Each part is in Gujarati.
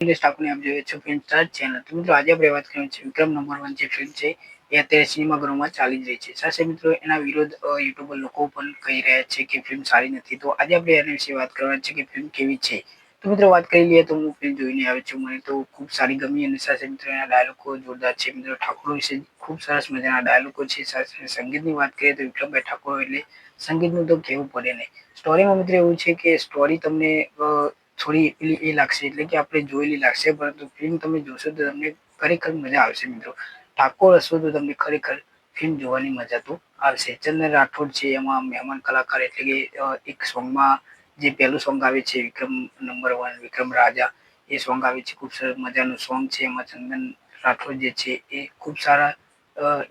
આજે આપણે વાત કરવાની છે વિક્રમ નંબર વન જે ફિલ્મ છે, એ અત્યારે સિનેમાઘરોમાં ચાલી જ રહી છે. સાથે મિત્રો એના વિરોધ યુટ્યુબર લોકો પણ કહી રહ્યા છે કે ફિલ્મ સારી નથી. તો આજે આપણે વિશે વાત કરવાની છે કે ફિલ્મ કેવી છે. તો મિત્રો વાત કરી લઈએ તો હું ફિલ્મ જોઈને આવ્યો છું. મને તો ખૂબ સારી ગમી અને સાથે મિત્રો એના ડાયલોગો જોરદાર છે. મિત્રો ઠાકોર વિશે ખૂબ સરસ મજાના ડાયલોગો છે. સાથે સંગીતની વાત કરીએ તો વિક્રમભાઈ ઠાકોર એટલે સંગીતનું તો કહેવું પડે નહીં. સ્ટોરીમાં મિત્રો એવું છે કે સ્ટોરી તમને થોડી પેલી એ લાગશે એટલે કે આપણે જોયેલી લાગશે, પરંતુ ફિલ્મ તમે જોશો તો તમને ખરેખર મજા આવશે મિત્રો. ઠાકોર હશો તો તમને ખરેખર ફિલ્મ જોવાની મજા તો આવશે. ચંદન રાઠોડ છે, એમાં મહેમાન કલાકાર એટલે કે એક સોંગમાં જે પહેલું સોંગ આવે છે, વિક્રમ નંબર વન વિક્રમ રાજા, એ સોંગ આવે છે, ખૂબ સરસ મજાનું સોંગ છે. એમાં ચંદન રાઠોડ જે છે, એ ખૂબ સારા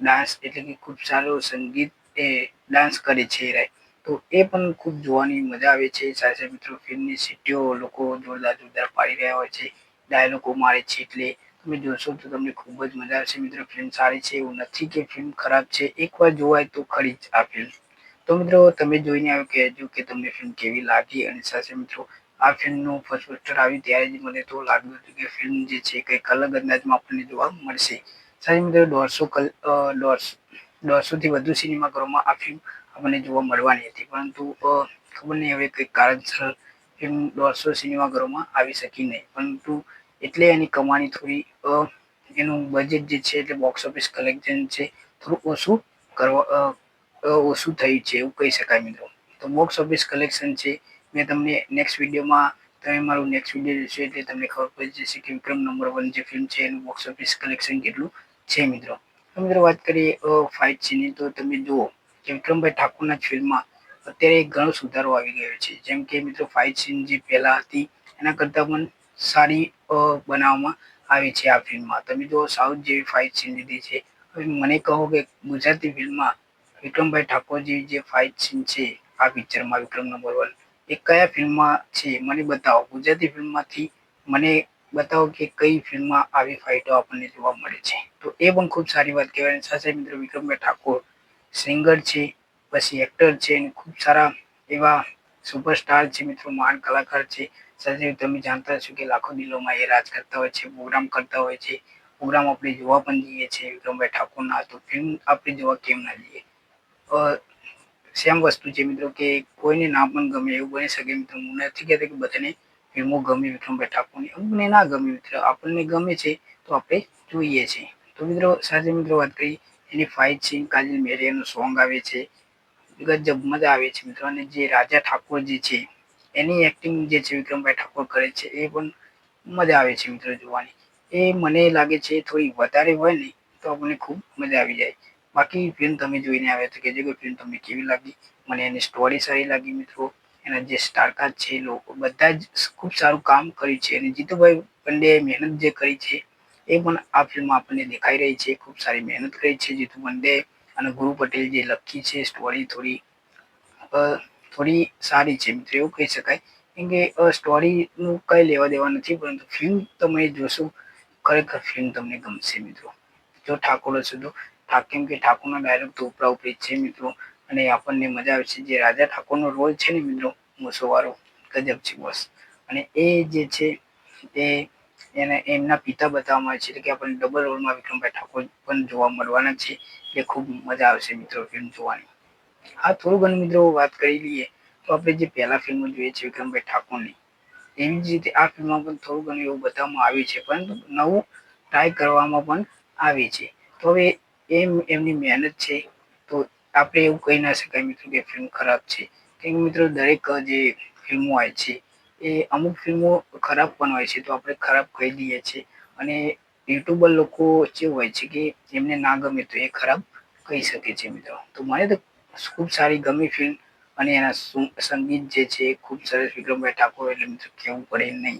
ડાન્સ એટલે કે ખૂબ સારો સંગીત એ ડાન્સ કરે છે રાઈટ તો એ પણ ખૂબ જોવાની મજા આવે છે. સાથે મિત્રો, ફિલ્મની સીટીઓ લોકો જોરદાર જોરદાર પાડી રહ્યા હોય છે. ડાયલોગો મારે છે એટલે તમે જોશો તો તમને ખૂબ જ મજા આવશે. મિત્રો, ફિલ્મ સારી છે એવું નથી કે ફિલ્મ ખરાબ છે. એકવાર જોવાય તો ખરી જ આ ફિલ્મ. તો મિત્રો, તમે જોઈને આવ્યો કહેજો કે તમને ફિલ્મ કેવી લાગી અને સાથે મિત્રો, આ ફિલ્મનું ફર્સ્ટ પોસ્ટર આવ્યું ત્યારે જ મને તો લાગ્યું હતું કે ફિલ્મ જે છે કંઈક અલગ અંદાજમાં આપણને જોવા મળશે. સાથે મિત્રો, દોઢસો કલ દોઢસો, દોઢસોથી વધુ સિનેમાઘરોમાં આ ફિલ્મ આપણને જોવા મળવાની હતી. પરંતુ ખબર નહીં હવે કંઈક કારણસર ફિલ્મ દોઢસો સિનેમાઘરોમાં આવી શકી નહીં. પરંતુ, એટલે એની કમાણી થોડી એનું બજેટ જે છે એટલે બોક્સ ઓફિસ કલેક્શન છે થોડું ઓછું કરવા ઓછું થયું છે, એવું કહી શકાય મિત્રો. તો બોક્સ ઓફિસ કલેક્શન છે, મેં તમને નેક્સ્ટ વિડીયોમાં તમે મારું નેક્સ્ટ વીડિયો જોશો એટલે તમને ખબર પડી જશે કે વિક્રમ નંબર વન જે ફિલ્મ છે, એનું બોક્સ ઓફિસ કલેક્શન કેટલું છે મિત્રો. મિત્રો વાત કરીએ ફાઇટ સીની તો તમે જુઓ વિક્રમભાઈ ઠાકોરના ફિલ્મમાં અત્યારે ઘણો સુધારો આવી ગયો છે. જેમ કે મિત્રો ફાઇટ સીન જે પહેલાં હતી, એના કરતાં પણ સારી બનાવવામાં આવી છે આ ફિલ્મમાં. તમે જો સાઉથ જેવી ફાઇટ સીન લીધી છે. હવે મને કહો કે ગુજરાતી ફિલ્મમાં વિક્રમભાઈ ઠાકોર જેવી જે ફાઇટ સીન છે, આ પિક્ચરમાં વિક્રમ નંબર વન એ કયા ફિલ્મમાં છે? મને બતાવો. ગુજરાતી ફિલ્મમાંથી મને બતાવો કે કઈ ફિલ્મમાં આવી ફાઇટો આપણને જોવા મળે છે. તો એ પણ ખૂબ સારી વાત કહેવાય. સાથે મિત્રો વિક્રમભાઈ ઠાકોર સિંગર છે, પછી એક્ટર છે અને ખૂબ સારા એવા સુપરસ્ટાર છે મિત્રો, મહાન કલાકાર છે. સાથે તમે જાણતા છો કે લાખો દિલોમાં એ રાજ કરતા હોય છે, પ્રોગ્રામ કરતા હોય છે. પ્રોગ્રામ આપણે જોવા પણ જઈએ છીએ, વિક્રમભાઈ ઠાકોરના તો ફિલ્મ આપણે જોવા કેમ ના જઈએ. સેમ વસ્તુ છે મિત્રો કે કોઈને ના પણ ગમે એવું બની શકે મિત્રો. હું નથી કહેતો કે બધાને ફિલ્મો ગમે, વિક્રમભાઈ ઠાકોરની. અમને ના ગમે મિત્રો. આપણને ગમે છે તો આપણે જોઈએ છીએ. તો મિત્રો, સાથે મિત્રો વાત કરી એની ફાઇટ છે, કાજલ મેરિયાનું સોંગ આવે છે, ગજબ મજા આવે છે મિત્રો. અને જે રાજા ઠાકોર જે છે, એની એક્ટિંગ જે છે વિક્રમભાઈ ઠાકોર કરે છે, એ પણ મજા આવે છે મિત્રો જોવાની. એ મને લાગે છે થોડી વધારે હોય ને, તો આપણને ખૂબ મજા આવી જાય. બાકી ફિલ્મ તમે જોઈને આવ્યા તો કહેજો કે ફિલ્મ તમને કેવી લાગી? મને એની સ્ટોરી સારી લાગી મિત્રો. એના જે સ્ટારકાસ્ટ છે લોકો બધા જ ખૂબ સારું કામ કર્યું છે. અને જીતુભાઈ પંડ્યાએ મહેનત જે કરી છે એ પણ આ ફિલ્મ આપણને દેખાઈ રહી છે. ખૂબ સારી મહેનત કરી છે જીતુ પંડે અને ગુરુ પટેલ જે લખી છે સ્ટોરી થોડી થોડી સારી છે મિત્રો, એવું કહી શકાય. કેમ કે સ્ટોરીનું કંઈ લેવા દેવા નથી, પરંતુ ફિલ્મ તમે જોશો, ખરેખર ફિલ્મ તમને ગમશે મિત્રો. જો ઠાકોર હશે તો કેમ કે ઠાકોરના ડાયલોગ તો ઉપરા ઉપરી છે મિત્રો. અને આપણને મજા આવે છે. જે રાજા ઠાકોરનો રોલ છે ને મિત્રો મૂસોવાળો ગજબ છે બસ. અને એ જે છે એ એને એમના પિતા બતાવવામાં આવે છે. એટલે કે આપણને ડબલ રોલમાં વિક્રમભાઈ ઠાકોર પણ જોવા મળવાના છે. એટલે ખૂબ મજા આવશે મિત્રો ફિલ્મ જોવાની. આ થોડું ઘણું મિત્રો વાત કરી લઈએ તો આપણે જે પહેલા ફિલ્મો જોઈએ છે વિક્રમભાઈ ઠાકોરની. એવી જ રીતે આ ફિલ્મમાં પણ થોડું ઘણું એવું બતાવવામાં આવ્યું છે. પરંતુ નવું ટ્રાય કરવામાં પણ આવી છે. તો હવે એમ, એમની મહેનત છે તો આપણે એવું કહી ના શકાય મિત્રો કે ફિલ્મ ખરાબ છે. કેમ મિત્રો દરેક જે ફિલ્મો હોય છે એ અમુક ફિલ્મો ખરાબ પણ હોય છે, તો આપણે ખરાબ કહી દઈએ છીએ. અને યુટ્યુબર લોકો જે હોય છે કે એમને ના ગમે તો એ ખરાબ કહી શકે છે મિત્રો. તો મને તો ખૂબ સારી ગમી ફિલ્મ અને એના સંગીત જે છે ખૂબ સરસ વિક્રમભાઈ ઠાકોર એટલે મિત્રો કહેવું પડે નહીં.